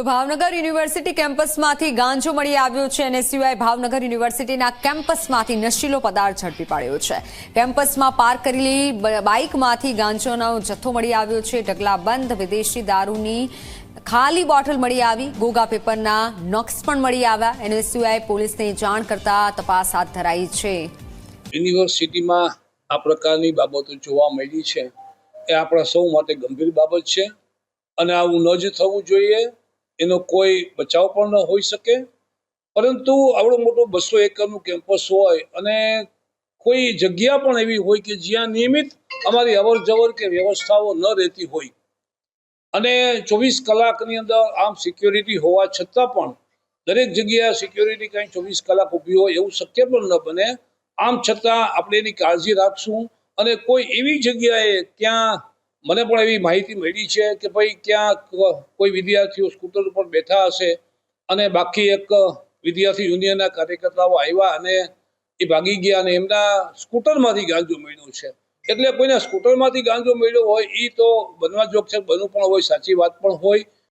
તો ભાવનગર યુનિવર્સિટી કેમ્પસમાંથી ગાંજો મળી આવ્યો છે અને સિવાય ભાવનગર યુનિવર્સિટીના કેમ્પસમાંથી નશીલો પદાર્થ ઝડપી પાડ્યો છે. કેમ્પસમાં પાર્ક કરેલી બાઇકમાંથી ગાંજોનો જથ્થો મળી આવ્યો છે. ઢગલાબંધ વિદેશી દારૂની ખાલી બોટલ મળી આવી, ગોગા પેપરના નોક્સ પણ મળી આવ્યા. એને સિવાય પોલીસને જાણ કરતા તપાસ હાથ ધરાઈ છે. યુનિવર્સિટીમાં આ પ્રકારની બાબતો જોવા મળી છે. એ આપણા સૌ માટે ગંભીર બાબત છે. અને આવું ન જ થવું જોઈએ. એનો કોઈ બચાવ પણ ન હોઈ શકે. પરંતુ આવડો મોટો બસો એકરનું કેમ્પસ હોય અને કોઈ જગ્યા પણ એવી હોય કે જ્યાં નિયમિત અમારી અવર જવર કે વ્યવસ્થાઓ ન રહેતી હોય. અને ચોવીસ કલાકની અંદર આમ સિક્યોરિટી હોવા છતાં પણ દરેક જગ્યાએ સિક્યોરિટી કાંઈ ચોવીસ કલાક ઊભી હોય એવું શક્ય પણ ન બને. આમ છતાં આપણે એની કાળજી રાખશું અને કોઈ એવી જગ્યાએ ત્યાં મને પણ એવી માહિતી મળી છે કે ભાઈ ક્યાં કોઈ વિદ્યાર્થીઓ સ્કૂટર ઉપર બેઠા હશે અને બાકી એક વિદ્યાર્થી યુનિયનના કાર્યકર્તાઓ આવ્યા અને એ ભાગી ગયા અને એમના સ્કૂટરમાંથી ગાંજો મળ્યો છે. એટલે કોઈના સ્કૂટરમાંથી ગાંજો મળ્યો હોય એ તો બનવા જોગ છે, બનવું પણ હોય, સાચી વાત પણ હોય.